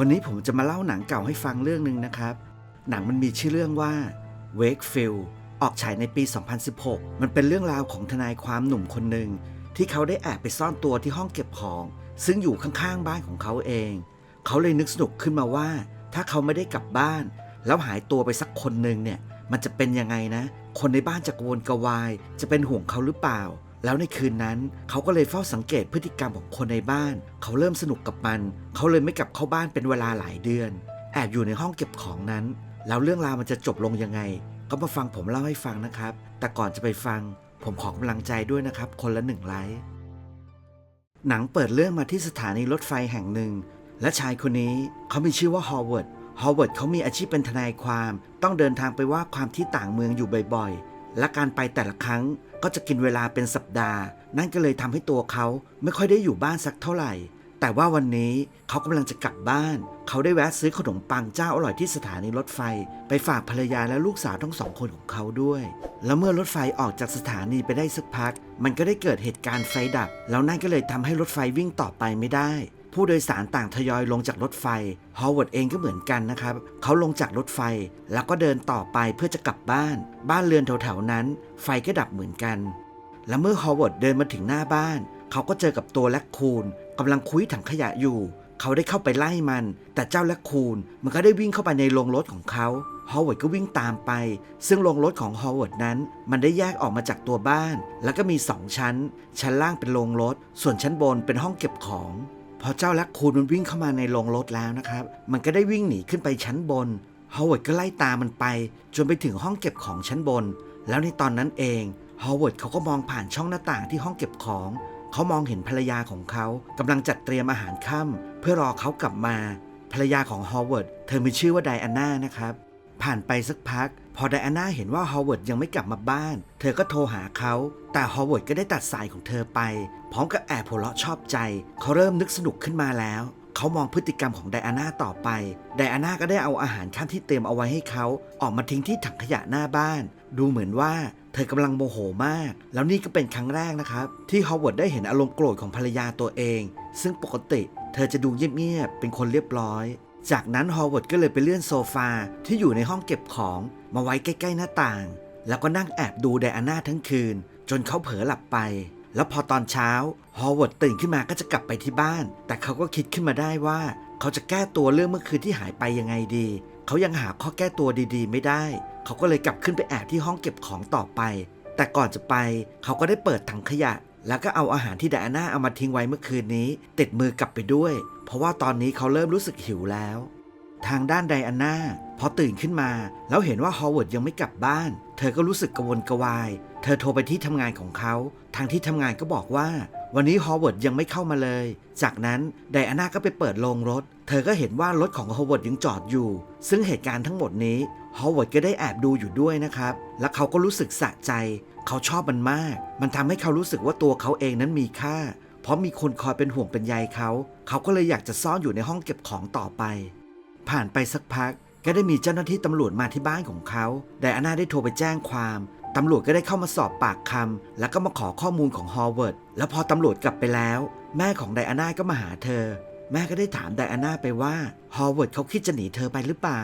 วันนี้ผมจะมาเล่าหนังเก่าให้ฟังเรื่องหนึ่งนะครับ หนังมันมีชื่อเรื่องว่า Wakefield ออกฉายในปี 2016 มันเป็นเรื่องราวของทนายความหนุ่มคนหนึ่งที่เขาได้แอบไปซ่อนตัวที่ห้องเก็บของ ซึ่งอยู่ข้างๆบ้านของเขาเอง เขาเลยนึกสนุกขึ้นมาว่า ถ้าเขาไม่ได้กลับบ้าน แล้วหายตัวไปสักคนหนึ่งเนี่ย มันจะเป็นยังไงนะ คนในบ้านจะกระวนกวาย จะเป็นห่วงเขาหรือเปล่า แล้วในคืนนั้นเขาก็เลยเฝ้าสังเกตพฤติกรรมของคนในบ้าน เขาเริ่มสนุกกับมัน เขาเลยไม่กลับเข้าบ้านเป็นเวลาหลายเดือน แอบอยู่ในห้องเก็บของนั้น แล้วเรื่องราวมันจะจบลงยังไง ก็มาฟังผมเล่าให้ฟังนะครับ แต่ก่อนจะไปฟัง ผมขอกำลังใจด้วยนะครับ คนละหนึ่งไลค์หนังเปิดเรื่องมาที่สถานีรถไฟแห่งหนึ่ง และชายคนนี้เขามีชื่อว่าฮอว์เวิร์ดฮอว์เวิร์ดเขามีอาชีพเป็นทนายความ ต้องเดินทางไปว่าความที่ต่างเมืองอยู่บ่อยๆ และการไปแต่ละครั้งก็จะกินเวลาเป็นสัปดาห์ นั่นก็เลยทำให้ตัวเขาไม่ค่อยได้อยู่บ้านสักเท่าไหร่ แต่ว่าวันนี้เขากำลังจะกลับบ้าน เขาได้แวะซื้อขนมปังเจ้าอร่อยที่สถานีรถไฟ ไปฝากภรรยาและลูกสาวทั้งสองคนของเขาด้วย แล้วเมื่อรถไฟออกจากสถานีไปได้สักพัก มันก็ได้เกิดเหตุการณ์ไฟดับ แล้วนั่นก็เลยทำให้รถไฟวิ่งต่อไปไม่ได้ ผู้โดยสารต่างทยอยลงจากรถไฟฮอว์เวิร์ดเองก็เหมือนกันนะครับ เขาลงจากรถไฟแล้วก็เดินต่อไปเพื่อจะกลับบ้าน บ้านเรือนแถวๆนั้น ไฟก็ดับเหมือนกัน และเมื่อฮอว์เวิร์ดเดินมาถึงหน้าบ้าน เขาก็เจอกับตัวแลคคูนกำลังคุยถังขยะอยู่ เขาได้เข้าไปไล่มัน แต่เจ้าแลคคูนมันก็ได้วิ่งเข้าไปในโรงรถของเขาฮอว์เวิร์ดก็วิ่งตามไป ซึ่งโรงรถของฮอว์เวิร์ดนั้น มันได้แยกออกมาจากตัวบ้าน แล้วก็มีสองชั้น ชั้นล่างเป็นโรงรถ ส่วนชั้นบนเป็นห้องเก็บของ พอเจ้าแลคคูนมันวิ่งเข้ามาในโรงรถแล้วนะครับ มันก็ได้วิ่งหนีขึ้นไปชั้นบนฮอว์เวิร์ดก็ไล่ตามมันไป จนไปถึงห้องเก็บของชั้นบน แล้วในตอนนั้นเองฮอว์เวิร์ดเขาก็มองผ่านช่องหน้าต่างที่ห้องเก็บของ เขามองเห็นภรรยาของเขากำลังจัดเตรียมอาหารค่ำเพื่อรอเขากลับมา ภรรยาของฮอว์เวิร์ดเธอมีชื่อว่าไดอาน่านะครับ ผ่านไปสักพัก พอไดอาน่าเห็นว่าฮอว์เวิร์ดยังไม่กลับมาบ้าน เธอก็โทรหาเขา แต่ฮอว์เวิร์ดก็ได้ตัดสายของเธอไป พร้อมกับแอบหัวเราะชอบใจ เขาเริ่มนึกสนุกขึ้นมาแล้วเขามองพฤติกรรมของไดอาน่าต่อไป ไดอาน่าก็ได้เอาอาหารข้ามที่เตรียมเอาไว้ให้เขาออกมาทิ้งที่ถังขยะหน้าบ้าน ดูเหมือนว่าเธอกำลังโมโหมาก แล้วนี่ก็เป็นครั้งแรกนะครับ ที่ฮอว์เวิร์ดได้เห็นอารมณ์โกรธของภรรยาตัวเอง ซึ่งปกติ เธอจะดูเงียบๆเป็นคนเรียบร้อย จากนั้นฮอว์เวิร์ดก็เลยไปเลื่อนโซฟาที่อยู่ในห้องเก็บของมาไว้ใกล้ๆหน้าต่าง แล้วก็นั่งแอบดูไดอาน่าทั้งคืน จนเขาเผลอหลับไป แล้วพอตอนเช้าฮอว์เวิร์ดตื่นขึ้นมาก็จะกลับไปที่บ้าน แต่เขาก็คิดขึ้นมาได้ว่า เขาจะแก้ตัวเรื่องเมื่อคืนที่หายไปยังไงดี เขายังหาข้อแก้ตัวดีๆ ไม่ได้ เขาก็เลยกลับขึ้นไปแอบที่ห้องเก็บของต่อไป แต่ก่อนจะไป เขาก็ได้เปิดถังขยะ แล้วก็เอาอาหารที่ไดอาน่าเอามาทิ้งไว้เมื่อคืนนี้ ติดมือกลับไปด้วย เพราะว่าตอนนี้เขาเริ่มรู้สึกหิวแล้ว ทางด้านไดอาน่าพอตื่นขึ้นมา แล้วเห็นว่าฮอว์เวิร์ดยังไม่กลับบ้าน เธอก็รู้สึกกระวนกระวาย เธอโทรไปที่ทำงานของเขา ทางที่ทำงานก็บอกว่า วันนี้ฮอว์เวิร์ดยังไม่เข้ามาเลย จากนั้นไดอาน่าก็ไปเปิดโรงรถ เธอก็เห็นว่ารถของฮอว์เวิร์ดยังจอดอยู่ ซึ่งเหตุการณ์ทั้งหมดนี้ฮอว์เวิร์ดก็ได้แอบดูอยู่ด้วยนะครับ และเขาก็รู้สึกสะใจ เขาชอบมันมาก มันทำให้เขารู้สึกว่าตัวเขาเองนั้นมีค่า เพราะมีคนคอยเป็นห่วงเป็นใยเขา เขาก็เลยอยากจะซ่อนอยู่ในห้องเก็บของต่อไป ผ่านไปสักพัก ก็ได้มีเจ้าหน้าที่ตำรวจมาที่บ้านของเขา ไดอาน่าได้โทรไปแจ้งความตำรวจก็ได้เข้ามาสอบปากคำแล้วก็มาขอข้อมูลของฮอว์เวิร์ด แล้วพอตำรวจกลับไปแล้ว แม่ของไดอาน่าก็มาหาเธอ แม่ก็ได้ถามไดอาน่าไปว่าฮอว์เวิร์ดเขาคิดจะหนีเธอไปหรือเปล่า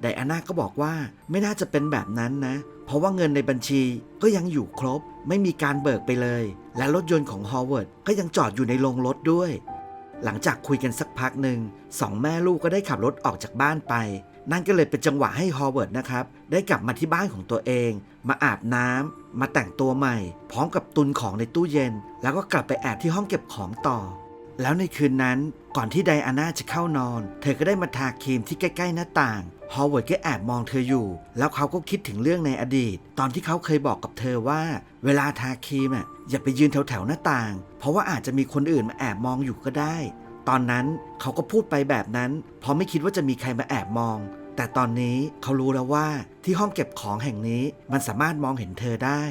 ไดอาน่าก็บอกว่าไม่น่าจะเป็นแบบนั้นนะ เพราะว่าเงินในบัญชีก็ยังอยู่ครบ ไม่มีการเบิกไปเลย และรถยนต์ของฮอว์เวิร์ดก็ยังจอดอยู่ในโรงรถด้วย หลังจากคุยกันสักพักหนึ่งสองแม่ลูกก็ได้ขับรถออกจากบ้านไป นั่นก็เลยเป็นจังหวะให้ฮอว์เวิร์ดนะครับ ได้กลับมาที่บ้านของตัวเอง มาอาบน้ำมาแต่งตัวใหม่ พร้อมกับตุนของในตู้เย็น แล้วก็กลับไปแอบที่ห้องเก็บของต่อ แล้วในคืนนั้นก่อนที่ไดอาน่าจะเข้านอน เธอก็ได้มาทาครีมที่ใกล้ ๆ หน้าต่าง ฮอว์เวิร์ดก็แอบมองเธออยู่ แล้วเขาก็คิดถึงเรื่องในอดีต ตอนที่เขาเคยบอกกับเธอว่า เวลาทาครีมอะอย่าไปยืนแถวๆหน้าต่าง เพราะว่าอาจจะมีคนอื่นมาแอบมองอยู่ก็ได้ ตอนนั้นเขาก็พูดไปแบบนั้น เพราะไม่คิดว่าจะมีใครมาแอบมอง แต่ตอนนี้เขารู้แล้วว่าที่ห้องเก็บของแห่งนี้มันสามารถมองเห็นเธอได้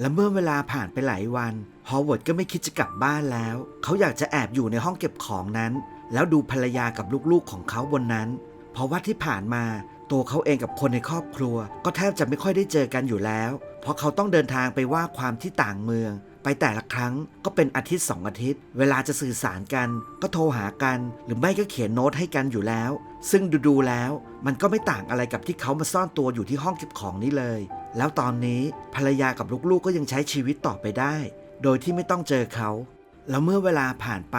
และเมื่อเวลาผ่านไปหลายวัน ฮอวเวิร์ดก็ไม่คิดจะกลับบ้านแล้ว เขาอยากจะแอบอยู่ในห้องเก็บของนั้น แล้วดูภรรยากับลูกๆของเขาบนนั้น เพราะว่าที่ผ่านมาตัวเขาเองกับคนในครอบครัว ก็แทบจะไม่ค่อยได้เจอกันอยู่แล้ว เพราะเขาต้องเดินทางไปว่าความที่ต่างเมือง ไปแต่ละครั้งก็เป็นอาทิตย์สองอาทิตย์ เวลาจะสื่อสารกัน ก็โทรหากัน หรือไม่ก็เขียนโน้ตให้กันอยู่แล้ว ซึ่งดูๆแล้ว มันก็ไม่ต่างอะไรกับที่เขามาซ่อนตัวอยู่ที่ห้องเก็บของนี้เลย แล้วตอนนี้ภรรยากับลูกๆก็ยังใช้ชีวิตต่อไปได้ โดยที่ไม่ต้องเจอเขา แล้วเมื่อเวลาผ่านไป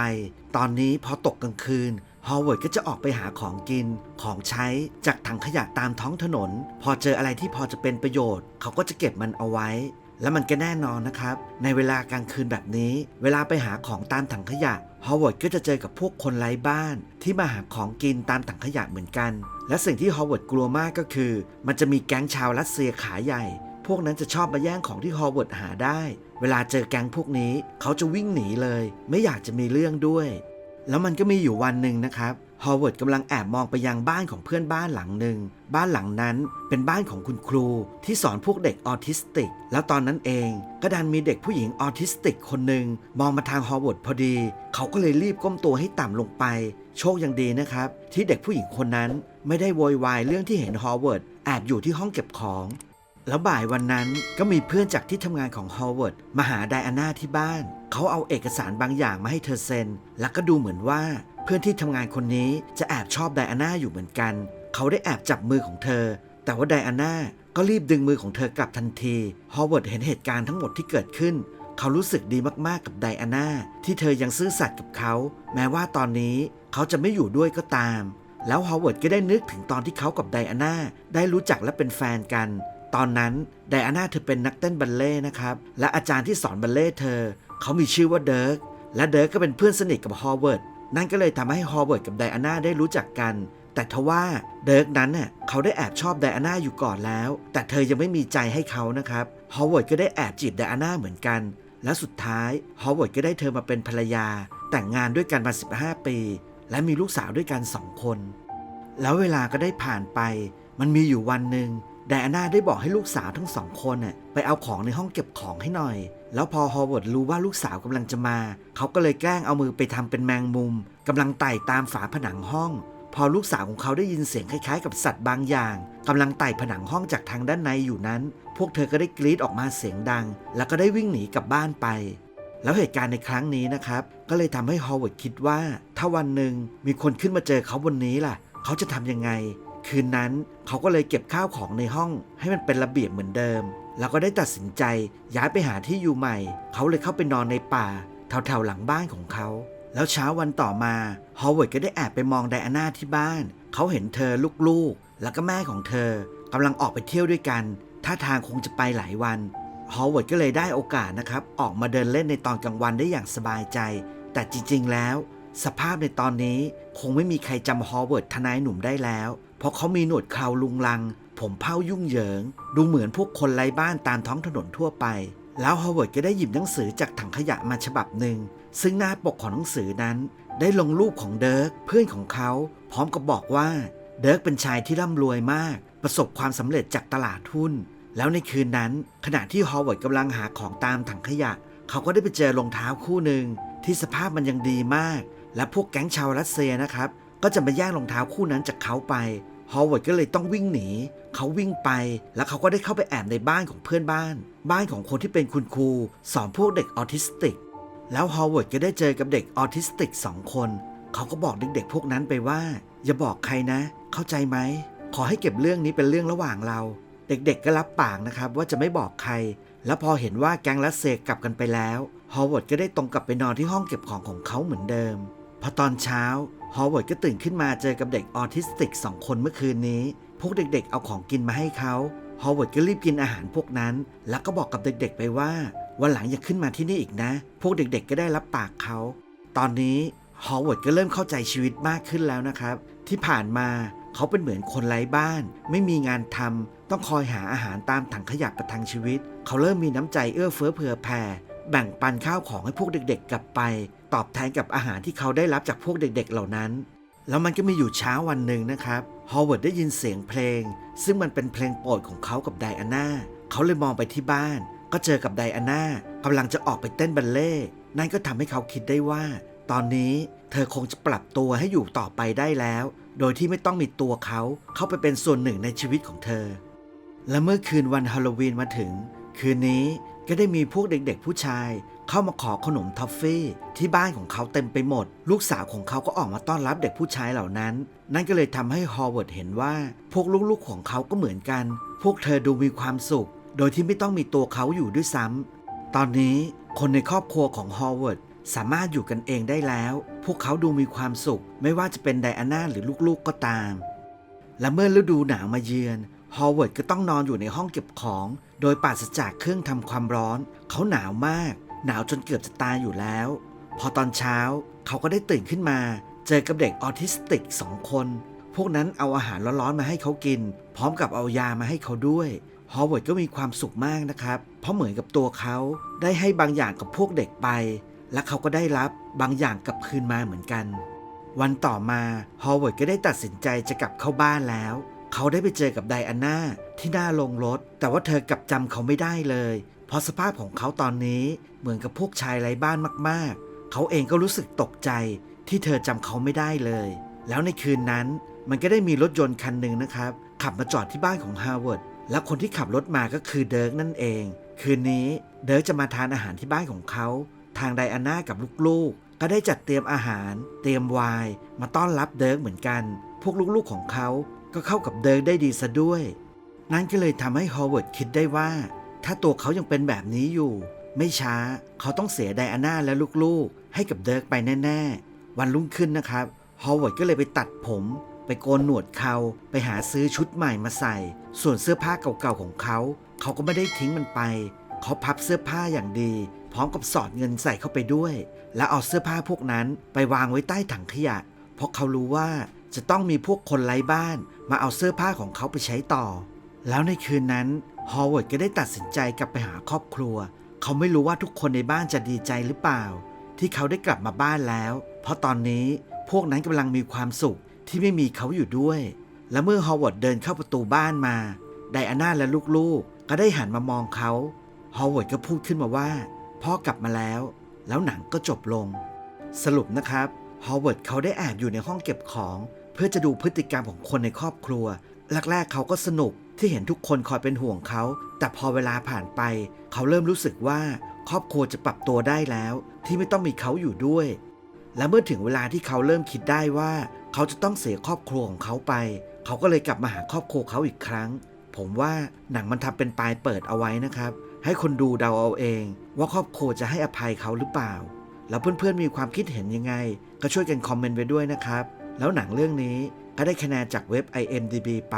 ตอนนี้พอตกกลางคืนฮอวเวิร์ดก็จะออกไปหาของกิน ของใช้จากถังขยะตามท้องถนน พอเจออะไรที่พอจะเป็นประโยชน์ เขาก็จะเก็บมันเอาไว้ แล้วมันก็แน่นอนนะครับ ในเวลากลางคืนแบบนี้ เวลาไปหาของตามถังขยะฮอวเวิร์ดก็จะเจอกับพวกคนไร้บ้าน ที่มาหาของกินตามถังขยะเหมือนกัน และสิ่งที่ฮอวเวิร์ดกลัวมากก็คือ มันจะมีแก๊งชาวรัสเซียขาใหญ่ พวกนั้นจะชอบมาแย่งของที่ฮอวเวิร์ดหาได้ เวลาเจอแก๊งพวกนี้เขาจะวิ่งหนีเลย ไม่อยากจะมีเรื่องด้วย แล้วมันก็มีอยู่วันหนึ่งนะครับฮอวเวิร์ดกำลังแอบมองไปยังบ้านของเพื่อนบ้านหลังหนึ่ง บ้านหลังนั้นเป็นบ้านของคุณครูที่สอนพวกเด็กออทิสติก แล้วตอนนั้นเองก็ดันมีเด็กผู้หญิงออทิสติกคนหนึ่งมองมาทางฮอวเวิร์ดพอดี เขาก็เลยรีบก้มตัวให้ต่ำลงไป โชคยังดีนะครับ ที่เด็กผู้หญิงคนนั้นไม่ได้โวยวายเรื่องที่เห็นฮอวเวิร์ดแอบอยู่ที่ห้องเก็บของ แล้วบ่ายวันนั้นก็มีเพื่อนจากที่ทำงานของฮอวเวิร์ดมาหาไดอาน่าที่บ้าน เขาเอาเอกสารบางอย่างมาให้เธอเซ็น แล้วก็ดูเหมือนว่าเพื่อนที่ทำงานคนนี้จะแอบชอบไดอาน่าอยู่เหมือนกัน เขาได้แอบจับมือของเธอ แต่ว่าไดอาน่าก็รีบดึงมือของเธอกลับทันทีฮอวเวิร์ดเห็นเหตุการณ์ทั้งหมดที่เกิดขึ้น เขารู้สึกดีมากๆกับไดอาน่าที่เธอยังซื่อสัตย์กับเขา แม้ว่าตอนนี้เขาจะไม่อยู่ด้วยก็ตามแล้วฮอวเวิร์ดก็ได้นึกถึงตอนที่เขากับไดอาน่าได้รู้จักและเป็นแฟนกัน ตอนนั้นไดอาน่าเธอเป็นนักเต้นบัลเล่ต์นะครับ และอาจารย์ที่สอนบัลเล่ต์เธอ เขามีชื่อว่าเดิร์ก และเดิร์กก็เป็นเพื่อนสนิทกับฮอวเวิร์ด นั่นก็เลยทำให้ฮอวเวิร์ดกับไดอาน่าได้รู้จักกัน แต่ทว่าเดิร์กนั้นเน่ะเขาได้แอบชอบไดอาน่าอยู่ก่อนแล้ว แต่เธอยังไม่มีใจให้เขานะครับ ฮอวเวิร์ดก็ได้แอบจีบไดอาน่าเหมือนกัน และสุดท้ายฮอวเวิร์ดก็ได้เธอมาเป็นภรรยา แต่งงานด้วยกันมา15 ปี และมีลูกสาวด้วยกันสองคน แล้วเวลาก็ได้ผ่านไป มันมีอยู่วันหนึ่ง ไดอาน่าได้บอกให้ลูกสาวทั้งสองคนน่ะไปเอาของในห้องเก็บของให้หน่อย แล้วพอฮอวเวิร์ดรู้ว่าลูกสาวกำลังจะมา เขาก็เลยแกล้งเอามือไปทำเป็นแมงมุมกำลังไต่ตามฝาผนังห้อง พอลูกสาวของเขาได้ยินเสียงคล้ายๆ กับสัตว์บางอย่างกำลังไต่ผนังห้องจากทางด้านในอยู่นั้น พวกเธอก็ได้กรีดออกมาเสียงดัง แล้วก็ได้วิ่งหนีกลับบ้านไป แล้วเหตุการณ์ในครั้งนี้นะครับ ก็เลยทำให้ฮอวเวิร์ดคิดว่า ถ้าวันหนึ่งมีคนขึ้นมาเจอเขาบนนี้ล่ะ เขาจะทำยังไง คืนนั้นเขาก็เลยเก็บข้าวของในห้องให้มันเป็นระเบียบเหมือนเดิม แล้วก็ได้ตัดสินใจย้ายไปหาที่อยู่ใหม่ เขาเลยเข้าไปนอนในป่าแถวๆหลังบ้านของเขา แล้วเช้าวันต่อมาฮอวเวิร์ดก็ได้แอบไปมองไดอาน่าที่บ้าน เขาเห็นเธอลูกๆ แล้วก็แม่ของเธอกำลังออกไปเที่ยวด้วยกันท่าทางคงจะไปหลายวันฮอวเวิร์ดก็เลยได้โอกาสนะครับ ออกมาเดินเล่นในตอนกลางวันได้อย่างสบายใจ แต่จริงๆแล้ว สภาพในตอนนี้คงไม่มีใครจำฮอเวิร์ดทนายหนุ่มได้แล้ว เพราะเขามีหนวดเคราลุงลัง ผมเผ้ายุ่งเหยิง ดูเหมือนพวกคนไร้บ้านตามท้องถนนทั่วไป แล้วฮอเวิร์ดก็ได้หยิบหนังสือจากถังขยะมาฉบับหนึ่ง ซึ่งหน้าปกของหนังสือนั้น ได้ลงรูปของเดิร์กเพื่อนของเขา พร้อมกับบอกว่า เดิร์กเป็นชายที่ร่ำรวยมาก ประสบความสำเร็จจากตลาดหุ้น แล้วในคืนนั้น ขณะที่ฮอเวิร์ดกำลังหาของตามถังขยะ เขาก็ได้ไปเจอรองเท้าคู่หนึ่งที่สภาพมันยังดีมาก และพวกแก๊งชาวรัสเซียนะครับ ก็จะมาแย่งรองเท้าคู่นั้นจากเขาไปฮอวเวิร์ดก็เลยต้องวิ่งหนี เขาวิ่งไป แล้วเขาก็ได้เข้าไปแอบในบ้านของเพื่อนบ้าน บ้านของคนที่เป็นคุณครูสอนพวกเด็กออทิสติก แล้วฮอวเวิร์ดก็ได้เจอกับเด็กออทิสติกสองคน เขาก็บอกเด็กๆพวกนั้นไปว่า อย่าบอกใครนะ เข้าใจไหม ขอให้เก็บเรื่องนี้เป็นเรื่องระหว่างเรา เด็กๆก็รับปากนะครับว่าจะไม่บอกใคร แล้วพอเห็นว่าแก๊งรัสเซียกลับกันไปแล้วฮอวเวิร์ดก็ได้ตรงกลับไปนอนที่ห้องเก็บของของเขาเหมือนเดิม พอตอนเช้าฮอวเวิร์ดก็ตื่นขึ้นมาเจอกับเด็กออทิสติกสองคนเมื่อคืนนี้ พวกเด็กๆเอาของกินมาให้เขาฮอวเวิร์ดก็รีบกินอาหารพวกนั้น แล้วก็บอกกับเด็กๆไปว่าวันหลังอย่าขึ้นมาที่นี่อีกนะ พวกเด็กๆก็ได้รับปากเขา ตอนนี้ฮอวเวิร์ดก็เริ่มเข้าใจชีวิตมากขึ้นแล้วนะครับ ที่ผ่านมาเขาเป็นเหมือนคนไร้บ้าน ไม่มีงานทำต้องคอยหาอาหารตามถังขยะประทังชีวิต เขาเริ่มมีน้ำใจเอื้อเฟื้อเผื่อแผ่ แบ่งปันข้าวของให้พวกเด็กๆ กลับไป ตอบแทนกับอาหารที่เขาได้รับจากพวกเด็กๆ เหล่านั้น แล้วมันก็มีอยู่เช้าวันหนึ่งนะครับฮาวเวิร์ดได้ยินเสียงเพลง ซึ่งมันเป็นเพลงโปรดของเขากับไดอาน่าเขาเลยมองไปที่บ้าน ก็เจอกับไดอาน่ากำลังจะออกไปเต้นบัลเล่นั่นก็ทำให้เขาคิดได้ว่า ตอนนี้เธอคงจะปรับตัวให้อยู่ต่อไปได้แล้ว โดยที่ไม่ต้องมีตัวเขาเข้าไปเป็นส่วนหนึ่งในชีวิตของเธอ และเมื่อคืนวันฮาโลวีนมาถึง คืนนี้ ก็ได้มีพวกเด็กๆ ผู้ชาย เข้ามาขอขนมทอฟฟี่ที่บ้านของเขาเต็มไปหมด ลูกสาวของเขาก็ออกมาต้อนรับเด็กผู้ชายเหล่านั้น นั่นก็เลยทำให้ฮอร์เวิร์ดเห็นว่าพวกลูกๆของเขาก็เหมือนกัน พวกเธอดูมีความสุข โดยที่ไม่ต้องมีตัวเขาอยู่ด้วยซ้ำตอนนี้คนในครอบครัวของฮอร์เวิร์ดสามารถอยู่กันเองได้แล้ว พวกเขาดูมีความสุข ไม่ว่าจะเป็นไดอาน่าหรือลูกๆก็ตาม และเมื่อฤดูหนาวมาเยือน ฮอร์เวิร์ดก็ต้องนอนอยู่ในห้องเก็บของ โดยปราศจากเครื่องทำความร้อน เขาหนาวมาก หนาวจนเกือบจะตายอยู่แล้ว พอตอนเช้าเขาก็ได้ตื่นขึ้นมา เจอกับเด็กออทิสติกสองคน พวกนั้นเอาอาหารร้อนๆมาให้เขากิน พร้อมกับเอายามาให้เขาด้วยฮอร์เวิร์ดก็มีความสุขมากนะครับ เพราะเหมือนกับตัวเขาได้ให้บางอย่างกับพวกเด็กไป และเขาก็ได้รับบางอย่างกลับคืนมาเหมือนกัน วันต่อมาฮอร์เวิร์ดก็ได้ตัดสินใจจะกลับเข้าบ้านแล้ว เขาได้ไปเจอกับไดอาน่า ที่หน้าโรงรถ แต่ว่าเธอกลับจำเขาไม่ได้เลย เพราะสภาพของเขาตอนนี้เหมือนกับพวกชายไร้บ้านมากๆ เขาเองก็รู้สึกตกใจที่เธอจำเขาไม่ได้เลย แล้วในคืนนั้นมันก็ได้มีรถยนต์คันหนึ่งนะครับ ขับมาจอดที่บ้านของฮาร์วาร์ดและคนที่ขับรถมาก็คือเดิร์กนั่นเอง คืนนี้เดิร์กจะมาทานอาหารที่บ้านของเขา ทางไดอาน่ากับลูกๆ ก็ได้จัดเตรียมอาหาร เตรียมไวน์มาต้อนรับเดิร์กเหมือนกัน พวกลูกๆของเขาก็เข้ากับเดิร์กได้ดีซะด้วย นั่นก็เลยทำให้ฮอร์เวิร์ดคิดได้ว่า ถ้าตัวเขายังเป็นแบบนี้อยู่ ไม่ช้าเขาต้องเสียไดอาน่าและลูกๆ ให้กับเดิร์กไปแน่ ๆ วันรุ่งขึ้นนะครับฮอร์เวิร์ดก็เลยไปตัดผม ไปโกนหนวดเขาไปหาซื้อชุดใหม่มาใส่ ส่วนเสื้อผ้าเก่าๆของเขา เขาก็ไม่ได้ทิ้งมันไป เขาพับเสื้อผ้าอย่างดี พร้อมกับสอดเงินใส่เข้าไปด้วย แล้วเอาเสื้อผ้าพวกนั้นไปวางไว้ใต้ถังขยะ เพราะเขารู้ว่าจะต้องมีพวกคนไร้บ้าน มาเอาเสื้อผ้าของเขาไปใช้ต่อ แล้วในคืนนั้นฮอร์เวิร์ดก็ได้ตัดสินใจกลับไปหาครอบครัว เขาไม่รู้ว่าทุกคนในบ้านจะดีใจหรือเปล่า ที่เขาได้กลับมาบ้านแล้ว เพราะตอนนี้พวกนั้นกำลังมีความสุขที่ไม่มีเขาอยู่ด้วย และเมื่อฮอร์เวิร์ดเดินเข้าประตูบ้านมาไดอาน่าและลูกๆ ก็ได้หันมามองเขาฮอร์เวิร์ดก็พูดขึ้นมาว่า พ่อกลับมาแล้ว แล้วหนังก็จบลง สรุปนะครับฮอร์เวิร์ดเขาได้แอบอยู่ในห้องเก็บของ เพื่อจะดูพฤติกรรมของคนในครอบครัวแรกๆเขาก็สนุก ที่เห็นทุกคนคอยเป็นห่วงเขา แต่พอเวลาผ่านไป เขาเริ่มรู้สึกว่า ครอบครัวจะปรับตัวได้แล้ว ที่ไม่ต้องมีเขาอยู่ด้วย และเมื่อถึงเวลาที่เขาเริ่มคิดได้ว่า เขาจะต้องเสียครอบครัวของเขาไป เขาก็เลยกลับมาหาครอบครัวเขาอีกครั้ง ผมว่าหนังมันทำเป็นปลายเปิดเอาไว้นะครับ ให้คนดูเดาเอาเอง ว่าครอบครัวจะให้อภัยเขาหรือเปล่า แล้วเพื่อนๆมีความคิดเห็นยังไง ก็ช่วยกันคอมเมนต์ไว้ด้วยนะครับ แล้วหนังเรื่องนี้ก็ได้คะแนนจากเว็บ IMDB ไป